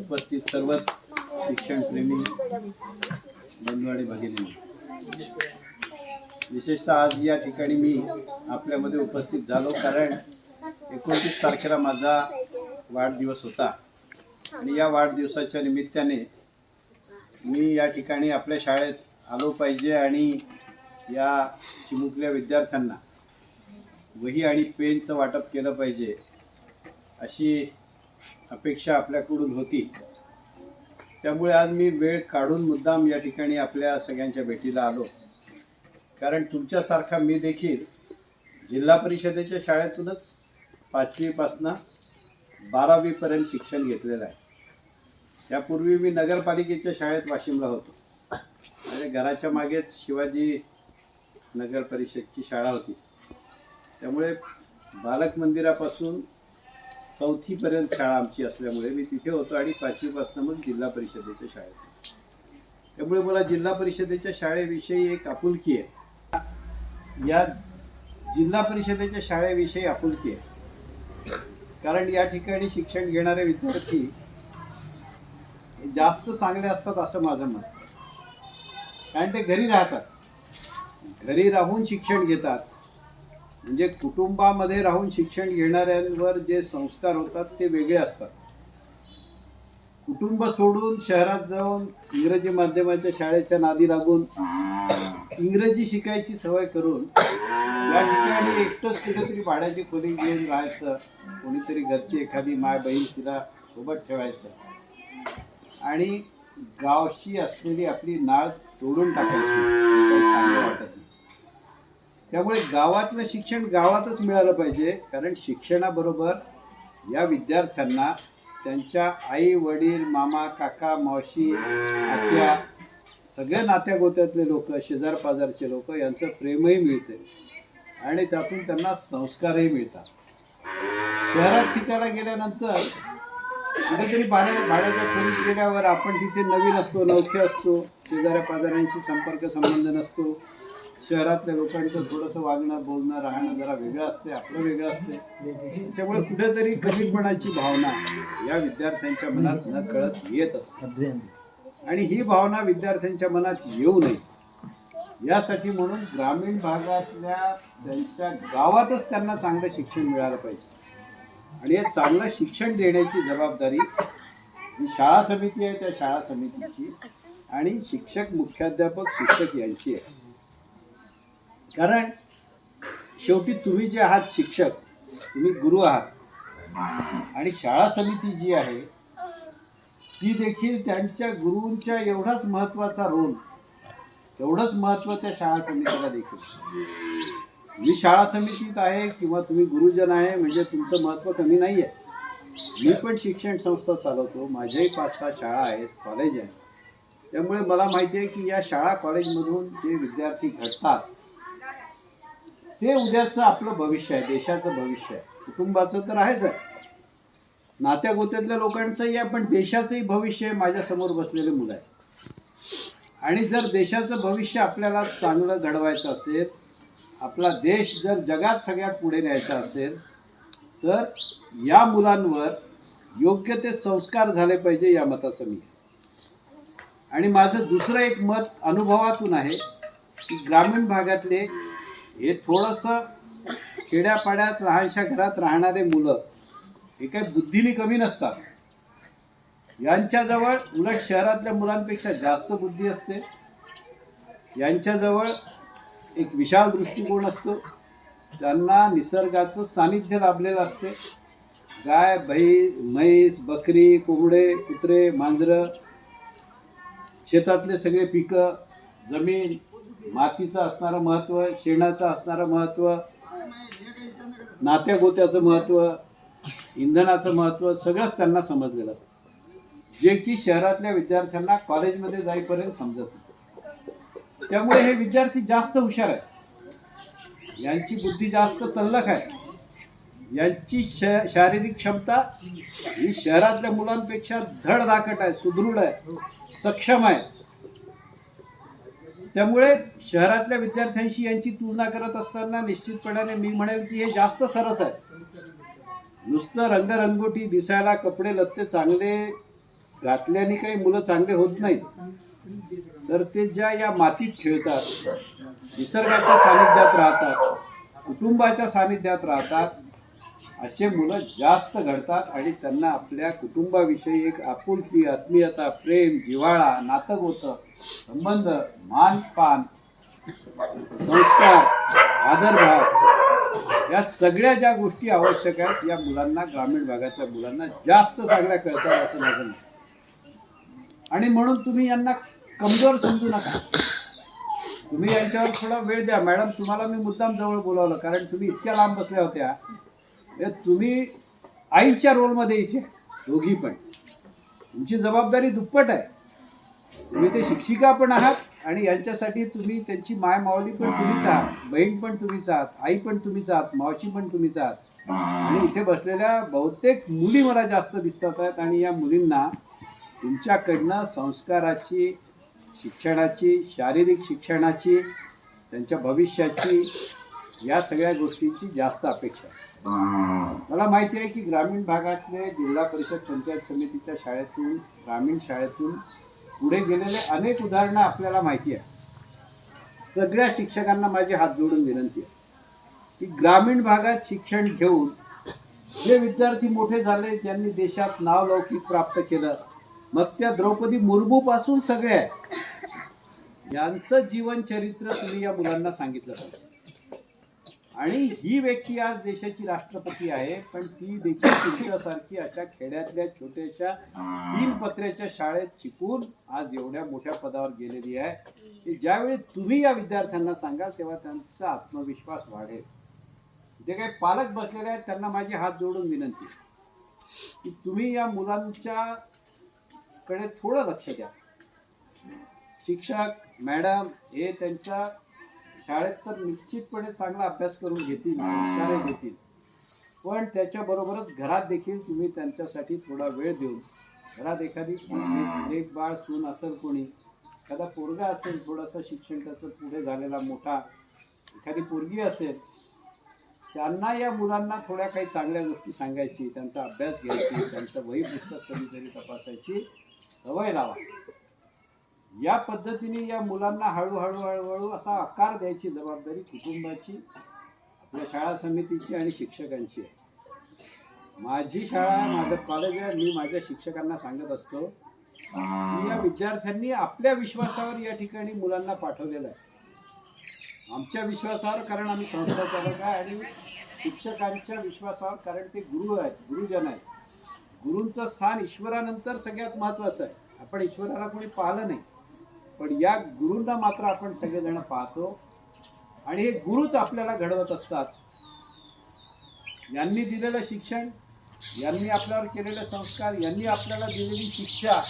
उपस्थित सर्व शिक्षणप्रेमी बंधू भगिनी. विशेषतः आज या ठिकाणी मी आपल्यामध्ये उपस्थित झालो कारण एकोणतीस तारखेला माझा वाढदिवस होता. आणि या वाढदिवसाच्या निमित्ताने मी या ठिकाणी आपल्या शाळेत आलो पाहिजे आणि या चिमुकल्या विद्यार्थ्यांना वही आणि पेनचं वाटप केलं पाहिजे अशी अपेक्षा आपल्याकडून होती. त्यामुळे आज मी वेळ काढून मुद्दाम या ठिकाणी आपल्या सगळ्यांच्या भेटीला आलो. कारण तुमच्यासारखा मी देखील जिल्हा परिषदेच्या शाळेतूनच पाचवीपासनं बारावीपर्यंत शिक्षण घेतलेलं आहे. त्यापूर्वी मी नगरपालिकेच्या शाळेत वाशिमला होतो. आणि घराच्या मागेच शिवाजी नगर परिषदची शाळा होती. त्यामुळे बालक मंदिरापासून चौथीपर्यंत शाळा आमची असल्यामुळे मी तिथे होतो आणि पाचवीपासून मग जिल्हा परिषदेच्या शाळेत त्यामुळे मला जिल्हा परिषदेच्या शाळेविषयी एक आपुलकी आहे. या जिल्हा परिषदेच्या शाळेविषयी आपुलकी आहे. कारण या ठिकाणी शिक्षण घेणारे विद्यार्थी जास्त चांगले असतात असं माझं मत कारण ते घरी राहतात. घरी राहून शिक्षण घेतात. म्हणजे कुटुंबामध्ये राहून शिक्षण घेणाऱ्यांवर जे संस्कार होतात ते वेगळे असतात. कुटुंब सोडून शहरात जाऊन इंग्रजी माध्यमाच्या शाळेच्या नादी लागून इंग्रजी शिकायची सवय करून या ठिकाणी एकटंच कुठेतरी भाड्याची खोली घेऊन राहायचं कोणीतरी घरची एखादी माय बहीण तिला सोबत ठेवायचं. आणि गावशी असलेली आपली नाळ तोडून टाकायची. काही चांगलं वाटत नाही. त्यामुळे गावातलं शिक्षण गावातच मिळालं पाहिजे. कारण शिक्षणाबरोबर या विद्यार्थ्यांना त्यांच्या आई वडील मामा काका मावशी आत्या सगळ्या नात्यागोत्यातले लोक शेजार पाजारचे लोक यांचं प्रेमही मिळते. आणि त्यातून त्यांना संस्कारही मिळतात. शहरात शिकायला गेल्यानंतर कुठेतरी भाड्या भाड्याच्या खोलीत गेल्यावर आपण तिथे नवीन असतो नवखे असतो शेजाऱ्या पाजाऱ्यांशी संपर्क संबंध नसतो. शहरातल्या लोकांचं थोडंसं वागणं बोलणं राहणं जरा वेगळं असते आपलं वेगळं असते. त्याच्यामुळे कुठेतरी कमीपणाची भावना या विद्यार्थ्यांच्या मनात न कळत येत असते. आणि ही भावना विद्यार्थ्यांच्या मनात येऊ नये. यासाठी म्हणून ग्रामीण भागातल्या त्यांच्या गावातच त्यांना चांगलं शिक्षण मिळालं पाहिजे. आणि हे चांगलं शिक्षण देण्याची जबाबदारी जी शाळा समिती आहे त्या शाळा समितीची. आणि शिक्षक मुख्याध्यापक शिक्षक यांची आहे. कारण शेवटी तुम्ही जे आहात शिक्षक तुम्ही गुरु आहात. आणि शाळा समिती जी आहे ती देखील त्यांच्या गुरूंच्या एवढाच महत्त्वाचा रोल तेवढंच महत्त्व त्या शाळा समितीला देखील. मी शाळा समितीत आहे किंवा तुम्ही गुरुजन आहे म्हणजे तुमचं महत्त्व कमी नाही आहे मी पण शिक्षण संस्था चालवतो माझ्याही पाच सहा शाळा आहेत कॉलेज आहे त्यामुळे मला माहिती आहे की या शाळा कॉलेजमधून जे विद्यार्थी घडतात ते उद्याचं आपलं भविष्य आहे देशाचं भविष्य आहे. कुटुंबाचं तर आहेच आहे. नात्या गोत्यातल्या लोकांचंही आहे पण देशाचंही भविष्य आहे माझ्यासमोर बसलेले मुलं आहे आणि जर देशाचं भविष्य आपल्याला चांगलं घडवायचं असेल आपला देश जर जगात सगळ्यात पुढे न्यायचा असेल तर या मुलांवर योग्य ते संस्कार झाले पाहिजे या मताचं मी. आणि माझं दुसरं एक मत अनुभवातून आहे की ग्रामीण भागातले हे थोडंसं खेड्यापाड्यात लहानशा घरात राहणारे मुलं हे काय बुद्धीने कमी नसतात. यांच्याजवळ उलट शहरातल्या मुलांपेक्षा जास्त बुद्धी असते. यांच्याजवळ एक विशाल दृष्टिकोन असतो. त्यांना निसर्गाचं सानिध्य लाभलेलं असते. गाय म्है म्हैस बकरी कोंबडे कुत्रे मांजरं शेतातले सगळे पिकं जमीन मातीचं असणारं महत्त्व शेणाचं असणारं महत्त्व नात्या गोत्याचं महत्त्व इंधनाचं महत्त्व सगळंच त्यांना समजलेलं असतं. जे की शहरातल्या विद्यार्थ्यांना कॉलेजमध्ये जाईपर्यंत समजत नाही. त्यामुळे हे विद्यार्थी जास्त हुशार आहेत. यांची बुद्धी जास्त तल्लख आहे. यांची श शारीरिक क्षमता ही शहरातल्या मुलांपेक्षा धडधाकट आहे सुदृढ आहे सक्षम आहे. त्यामुळे शहरातल्या विद्यार्थ्यांशी यांची तुलना करत असताना निश्चितपणाने मी म्हणेल की हे जास्त सरस आहे. नुसतं रंगरंगोटी दिसायला कपडे लत्ते चांगले घातल्याने काही मुलं चांगले होत नाहीत. तर ते ज्या या मातीत खेळतात निसर्गाच्या सानिध्यात राहतात कुटुंबाच्या सानिध्यात राहतात असे मुलं जास्त घडतात आणि त्यांना आपल्या कुटुंबाविषयी एक आपुलकी आत्मीयता प्रेम जिव्हाळा नातं होतं संबंध मानपान संस्कार आदरभाव या सगळ्या ज्या गोष्टी आवश्यक आहेत या मुलांना ग्रामीण भागातल्या मुलांना जास्त चांगल्या कळतात असं माझं मत. आणि म्हणून तुम्ही यांना कमजोर समजू नका. तुम्ही यांच्यावर थोडा वेळ द्या. मॅडम तुम्हाला मी मुद्दाम जवळ बोलावलं कारण तुम्ही इतक्या लांब बसल्या होत्या. तुम्ही आईच्या रोलमध्ये इथे दोघी पण. तुमची जबाबदारी दुप्पट आहे. तुम्ही ते शिक्षिका पण आहात आणि यांच्यासाठी तुम्ही त्यांची माय माऊली पण तुम्हीच आहात. बहीण पण तुम्हीच आहात. आई पण तुम्हीच आहात. मावशी पण तुम्हीच आहात. आणि इथे बसलेल्या बहुतेक मुली मला जास्त दिसतात आहेत आणि या मुलींना तुमच्याकडनं संस्काराची शिक्षणाची शारीरिक शिक्षणाची त्यांच्या भविष्याची या सगळ्या गोष्टींची जास्त अपेक्षा आहे. मला माहिती आहे की ग्रामीण भागातले जिल्हा परिषद पंचायत समितीच्या शाळेतून ग्रामीण शाळेतून पुढे गेलेले अनेक उदाहरणं आपल्याला माहिती आहे सगळ्या शिक्षकांना माझी हात जोडून विनंती आहे की ग्रामीण भागात शिक्षण घेऊन जे विद्यार्थी मोठे झाले ज्यांनी देशात नावलौकिक प्राप्त केलं मग त्या द्रौपदी मुर्मू पासून सगळे आहे. यांचं जीवन चरित्र तुम्ही या मुलांना सांगितलं पाहिजे आणि ही व्यक्ती आज देशाची राष्ट्रपती आहे पण ती देखील तुमच्यासारखी अशा खेड्यातल्या छोट्याशा तीन पत्र्याच्या शाळेत शिकून आज एवढ्या मोठ्या पदावर गेलेली आहे. की ज्यावेळी तुम्ही या विद्यार्थ्यांना सांगाल तेव्हा त्यांचा आत्मविश्वास वाढेल. जे काही पालक बसलेले आहेत त्यांना माझी हात जोडून विनंती की तुम्ही या मुलांच्या कडे थोडं लक्ष द्या. शिक्षक मॅडम हे त्यांच्या शाळेत तर निश्चितपणे चांगला अभ्यास करून घेतील संस्कारही घेतील. पण त्याच्याबरोबरच घरात देखील तुम्ही त्यांच्यासाठी थोडा वेळ देऊन घरात एखादी एक बाळ सून असेल कोणी एखादा पोरगा असेल थोडंसं शिक्षण त्याचं पुढे झालेला मोठा एखादी पोरगी असेल त्यांना या मुलांना थोड्या काही चांगल्या गोष्टी सांगायची त्यांचा अभ्यास घ्यायची त्यांचं वही पुस्तक कधीतरी तपासायची सवय लावा. या पद्धतीने या मुलांना हळूहळू हळूहळू असा आकार द्यायची जबाबदारी कुटुंबाची आपल्या शाळा समितीची आणि शिक्षकांची आहे. माझी शाळा माझं कॉलेज आहे. मी माझ्या शिक्षकांना सांगत असतो की या विद्यार्थ्यांनी आपल्या विश्वासावर या ठिकाणी मुलांना पाठवलेलं आहे. आमच्या विश्वासावर कारण आम्ही संस्था चालक आहे आणि शिक्षकांच्या विश्वासावर कारण ते गुरु आहेत गुरुजन आहेत. गुरूंचं स्थान ईश्वरानंतर सगळ्यात महत्वाचं आहे. आपण ईश्वराला कोणी पाहिलं नाही. पण या गुरूंना मात्र आपण सगळेजण पाहतो. आणि हे गुरुच आपल्याला घडवत असतात. यांनी दिलेलं शिक्षण यांनी आपल्यावर केलेले संस्कार यांनी आपल्याला दिलेली शिक्षा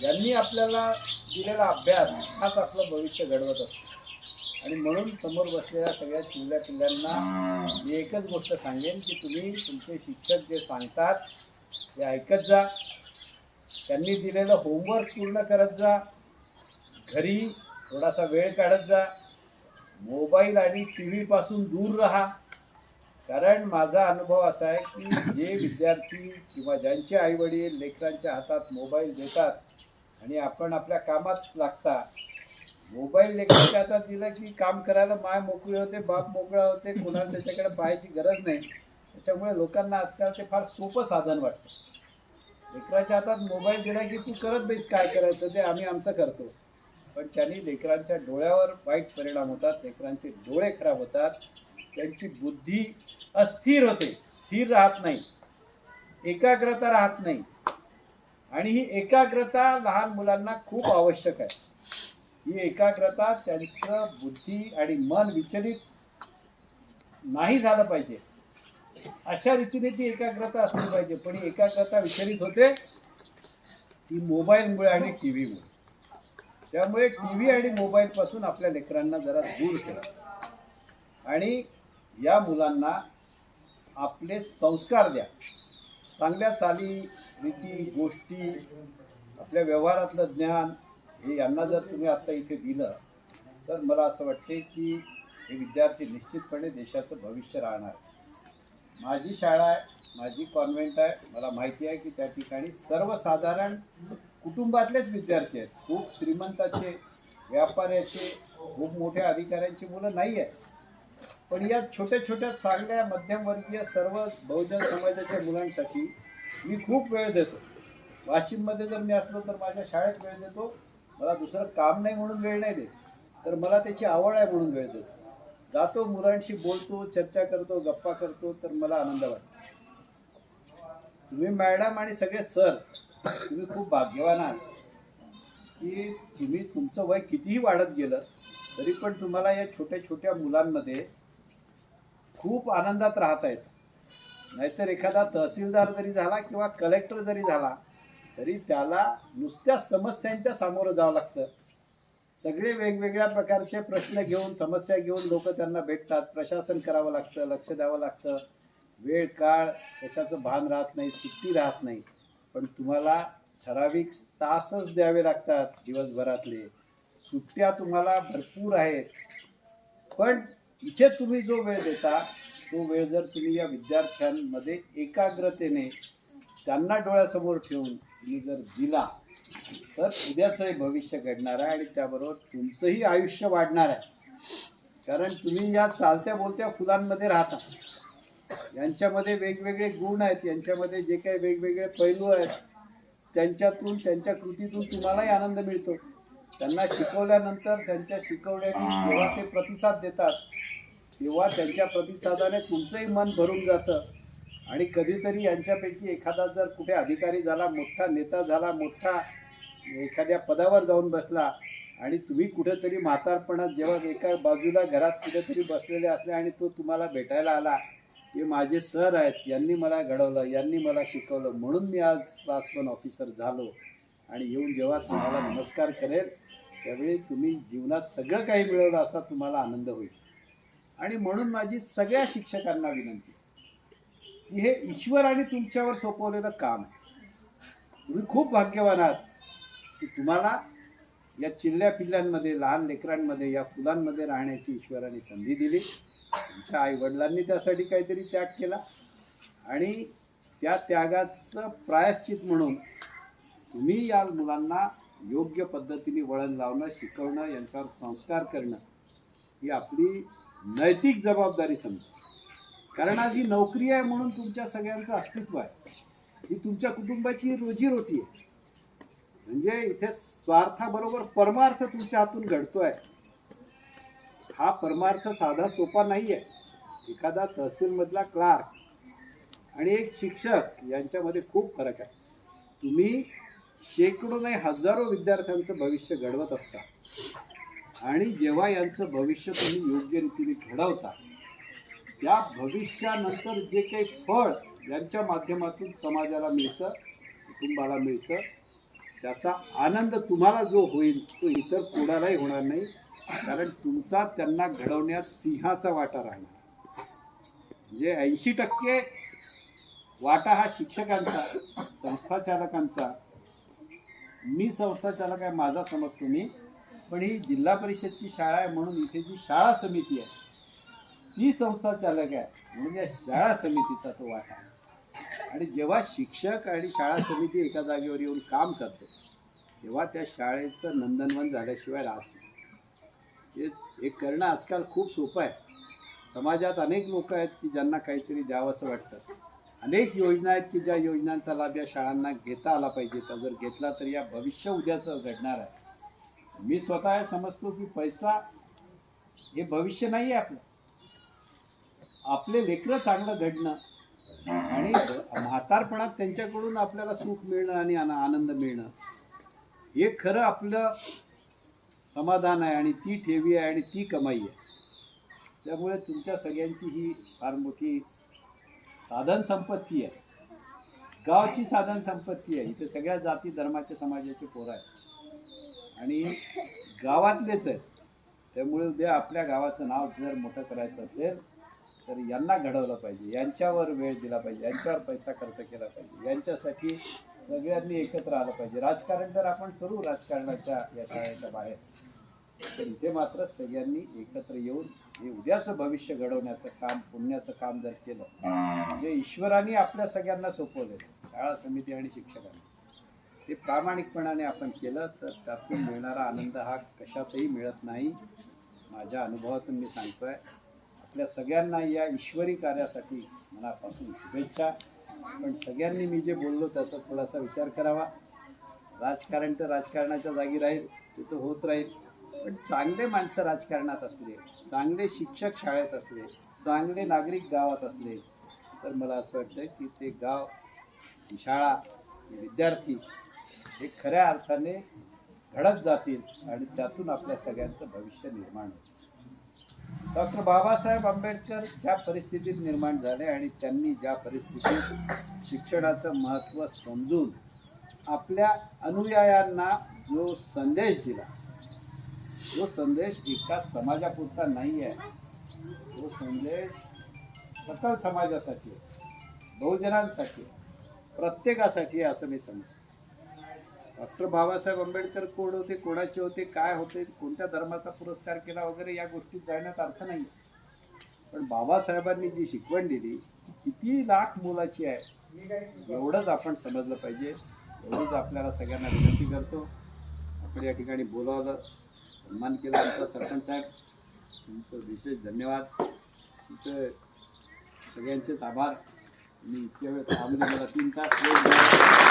यांनी आपल्याला दिलेला अभ्यास हाच आपलं भविष्य घडवत असतो. आणि म्हणून समोर बसलेल्या सगळ्या चिल्ल्या पिल्ल्यांना मी एकच गोष्ट सांगेन की तुम्ही तुमचे शिक्षक जे सांगतात ते ऐकत जा. त्यांनी दिलेलं होमवर्क पूर्ण करत जा. घरी थोडासा वेळ काढत जा. मोबाईल आणि टी व्ही पासून दूर राहा. कारण माझा अनुभव असा आहे की जे विद्यार्थी किंवा ज्यांचे आई वडील लेकरांच्या हातात मोबाईल देतात आणि आपण आपल्या कामात लागता मोबाईल लेकरांच्या हातात दिला की काम करायला माय मोकळी होते बाप मोकळा होते कोणाला त्याच्याकडे पाहायची गरज नाही. त्याच्यामुळे लोकांना आजकाल ते फार सोपं साधन वाटतं. लेकराच्या हातात मोबाईल दिला की तू करत बेस काय करायचं ते आम्ही आमचं करतो. पण त्यांनी लेकरांच्या डोळ्यावर वाईट परिणाम होतात लेकरांचे डोळे खराब होतात त्यांची बुद्धी अस्थिर होते स्थिर राहत नाही एकाग्रता राहत नाही. आणि ही एकाग्रता लहान मुलांना खूप आवश्यक आहे. ही एकाग्रता त्यांचं बुद्धी आणि मन विचलित नाही झालं पाहिजे. अशा रीतीने ती एकाग्रता असली पाहिजे. पण ही एकाग्रता विचलित होते ती मोबाईलमुळे आणि टी व्हीमुळे त्यामुळे टी व्ही आणि मोबाईलपासून आपल्या लेकरांना जरा दूर ठेवा. आणि या मुलांना आपले संस्कार द्या. चांगल्या चाली रीती गोष्टी आपल्या व्यवहारातलं ज्ञान हे यांना जर तुम्ही आत्ता इथे दिलं तर मला असं वाटते की हे विद्यार्थी निश्चितपणे देशाचं भविष्य राहणार. माझी शाळा आहे माझी कॉन्व्हेंट आहे मला माहिती आहे की त्या ठिकाणी सर्वसाधारण कुटुंबातलेच विद्यार्थी आहेत. खूप श्रीमंताचे व्यापाऱ्याचे खूप मोठ्या अधिकाऱ्यांची मुलं नाही आहेत. पण या छोट्या छोट्या चांगल्या मध्यमवर्गीय सर्व बहुजन समाजाच्या मुलांसाठी मी खूप वेळ देतो. वाशिममध्ये जर मी असलो तर माझ्या शाळेत वेळ देतो. मला दुसरं काम नाही म्हणून वेळ नाही देत. तर मला त्याची आवड आहे म्हणून वेळ देतो. जातो मुलांशी बोलतो चर्चा करतो गप्पा करतो तर मला आनंद वाटतो. तुम्ही मॅडम आणि सगळे सर तुम्ही खूप भाग्यवान आहात की तुम्ही तुमचं वय कितीही वाढत गेलं तरी पण तुम्हाला या छोट्या छोट्या मुलांमध्ये खूप आनंदात राहत आहेत. नाहीतर एखादा तहसीलदार जरी झाला किंवा कलेक्टर जरी झाला तरी त्याला नुसत्या समस्यांच्या सामोरं जावं लागतं. सगळे वेगवेगळ्या प्रकारचे प्रश्न घेऊन समस्या घेऊन लोक त्यांना भेटतात. प्रशासन करावं लागतं लक्ष द्यावं लागतं. वेळ काळ कशाचं भान राहत नाही सुट्टी राहत नाही. पण तुम्हाला ठराविक तासच द्यावे लागतात दिवसभरातले. सुट्ट्या तुम्हाला भरपूर आहेत. पण इथे तुम्ही जो वेळ देता तो वेळ जर तुम्ही या विद्यार्थ्यांमध्ये एकाग्रतेने त्यांना डोळ्यासमोर ठेवून तुम्ही जर दिला तर उद्याचंही भविष्य घडणार आहे आणि त्याबरोबर तुमचंही आयुष्य वाढणार आहे. कारण तुम्ही या चालत्या बोलत्या फुलांमध्ये राहता. यांच्यामध्ये वेगवेगळे गुण आहेत यांच्यामध्ये जे काही वेगवेगळे पैलू आहेत त्यांच्यातून त्यांच्या कृतीतून तुम्हालाही आनंद मिळतो. त्यांना शिकवल्यानंतर त्यांच्या शिकवण्याने जेव्हा ते प्रतिसाद देतात तेव्हा त्यांच्या प्रतिसादाने तुमचंही मन भरून जातं. आणि कधीतरी यांच्यापैकी एखादा जर कुठे अधिकारी झाला मोठा नेता झाला मोठा एखाद्या पदावर जाऊन बसला आणि तुम्ही कुठेतरी म्हातारपणात जेव्हा एका बाजूला घरात कुठेतरी बसलेले असले आणि तो तुम्हाला भेटायला आला हे माझे सर आहेत यांनी मला घडवलं यांनी मला शिकवलं. म्हणून मी आज क्लास वन ऑफिसर झालो आणि येऊन जेव्हा तुम्हाला नमस्कार करेल त्यावेळी तुम्ही जीवनात सगळं काही मिळवलं असा तुम्हाला आनंद होईल. आणि म्हणून माझी सगळ्या शिक्षकांना विनंती की हे ईश्वर आणि तुमच्यावर सोपवलेलं काम आहे. तुम्ही खूप भाग्यवान आहात की तुम्हाला या चिल्ल्या पिल्ल्यांमध्ये लहान लेकरांमध्ये या फुलांमध्ये राहण्याची ईश्वराने संधी दिली. तुमच्या आई वडिलांनी त्यासाठी काहीतरी त्याग केला. आणि त्या त्यागाचं प्रायश्चित म्हणून तुम्ही या मुलांना योग्य पद्धतीने वळण लावणं शिकवणं यांच्यावर संस्कार करणं ही आपली नैतिक जबाबदारी समजा. कारण आज ही नोकरी आहे म्हणून तुमच्या सगळ्यांचं अस्तित्व आहे. ही तुमच्या कुटुंबाची रोजीरोटी आहे. म्हणजे इथे स्वार्थाबरोबर परमार्थ तुमच्या हातून घडतोय. हा परमार्थ साधा सोपा नाही आहे एखादा तहसीलमधला क्लार्क आणि एक शिक्षक यांच्यामध्ये खूप फरक आहे. तुम्ही शेकडो नाही हजारो विद्यार्थ्यांचं भविष्य घडवत असता. आणि जेव्हा यांचं भविष्य तुम्ही योग्य रीतीने घडवता त्या भविष्यानंतर जे काही फळ यांच्या माध्यमातून समाजाला मिळतं कुटुंबाला मिळतं त्याचा आनंद तुम्हाला जो होईल तो इतर कोणालाही होणार नाही. कारण तुमचा त्यांना घडवण्यात सिंहाचा वाटा राहणार. म्हणजे ऐंशी टक्के वाटा हा शिक्षकांचा संस्थाचालकांचा. मी संस्थाचालक आहे माझा समजतो मी पण ही जिल्हा परिषदची शाळा आहे म्हणून इथे जी शाळा समिती आहे ती संस्थाचालक आहे म्हणून या शाळा समितीचा तो वाटा आहे. आणि जेव्हा शिक्षक आणि शाळा समिती एका जागेवर येऊन काम करते तेव्हा त्या शाळेचं नंदनवन झाल्याशिवाय राहत हे हे करणं आजकाल खूप सोपं आहे. समाजात अनेक लोक आहेत की ज्यांना काहीतरी द्यावंसं वाटतं. अनेक योजना आहेत की ज्या योजनांचा लाभ या शाळांना घेता आला पाहिजे. तर जर घेतला तर या भविष्य उद्याचं घडणार आहे. मी स्वतः समजतो की पैसा हे भविष्य नाही आहे आपलं. आपले लेकरं चांगलं घडणं आणि म्हातारपणात त्यांच्याकडून आपल्याला सुख मिळणं आणि आनंद मिळणं हे खरं आपलं समाधान आहे आणि ती ठेवी आहे आणि ती कमाई आहे. त्यामुळे तुमच्या सगळ्यांची ही फार मोठी साधन संपत्ती आहे. गावची साधन संपत्ती आहे. इथे सगळ्या जाती धर्माच्या समाजाचे पोरं आहेत. आणि गावातलेच आहेत. त्यामुळे उद्या आपल्या गावाचं नाव जर मोठं करायचं असेल तर यांना घडवलं पाहिजे. यांच्यावर वेळ दिला पाहिजे. यांच्यावर पैसा खर्च केला पाहिजे. यांच्यासाठी सगळ्यांनी एकत्र आलं पाहिजे. राजकारण जर आपण करू राजकारणाच्या या शाळेच्या बाहेर. इथे मात्र सगळ्यांनी एकत्र येऊन हे उद्याचं भविष्य घडवण्याचं काम पुण्याचं काम जर केलं जे ईश्वराने आपल्या सगळ्यांना सोपवलेलं शाळा समिती आणि शिक्षकांनी. ते प्रामाणिकपणाने आपण केलं तर त्यातून मिळणारा आनंद हा कशातही मिळत नाही. माझ्या अनुभवातून मी सांगतोय आपल्या सगळ्यांना या ईश्वरी कार्यासाठी मनापासून शुभेच्छा. पण सगळ्यांनी मी जे बोललो त्याचा थोडासा विचार करावा. राजकारण तर राजकारणाच्या जागी राहील ते तर होत राहील. पण चांगले माणसं राजकारणात असले चांगले शिक्षक शाळेत असले चांगले नागरिक गावात असले तर मला असं वाटतं की ते गाव शाळा विद्यार्थी हे खऱ्या अर्थाने घडत जातील आणि त्यातून आपल्या सगळ्यांचं भविष्य निर्माण होईल. डॉक्टर बाबासाहेब आंबेडकर ज्या परिस्थितीत निर्माण झाले आणि त्यांनी ज्या परिस्थितीत शिक्षणाचं महत्त्व समजून आपल्या अनुयायांना जो संदेश दिला तो संदेश एका समाजापुरता नाही आहे तो संदेश सकल समाजासाठी आहे बहुजनांसाठी प्रत्येकासाठी आहे असं मी समजतो. डॉक्टर बाबासाहेब आंबेडकर कोण होते कोणाचे होते काय होते कोणत्या धर्माचा पुरस्कार केला वगैरे या गोष्टीत जाण्यात अर्थ नाही. पण बाबासाहेबांनी जी शिकवण दिली ती किती लाख मोलाची आहे एवढंच आपण समजलं पाहिजे. एवढंच आपल्याला सगळ्यांना विनंती करतो. आपण या ठिकाणी बोलावलं. सन्मान केला आमचा सरपंच साहेब. तुमचं विशेष धन्यवाद. तुमचं सगळ्यांचेच आभार. मी इतक्या वेळ थांबले मला तीन तास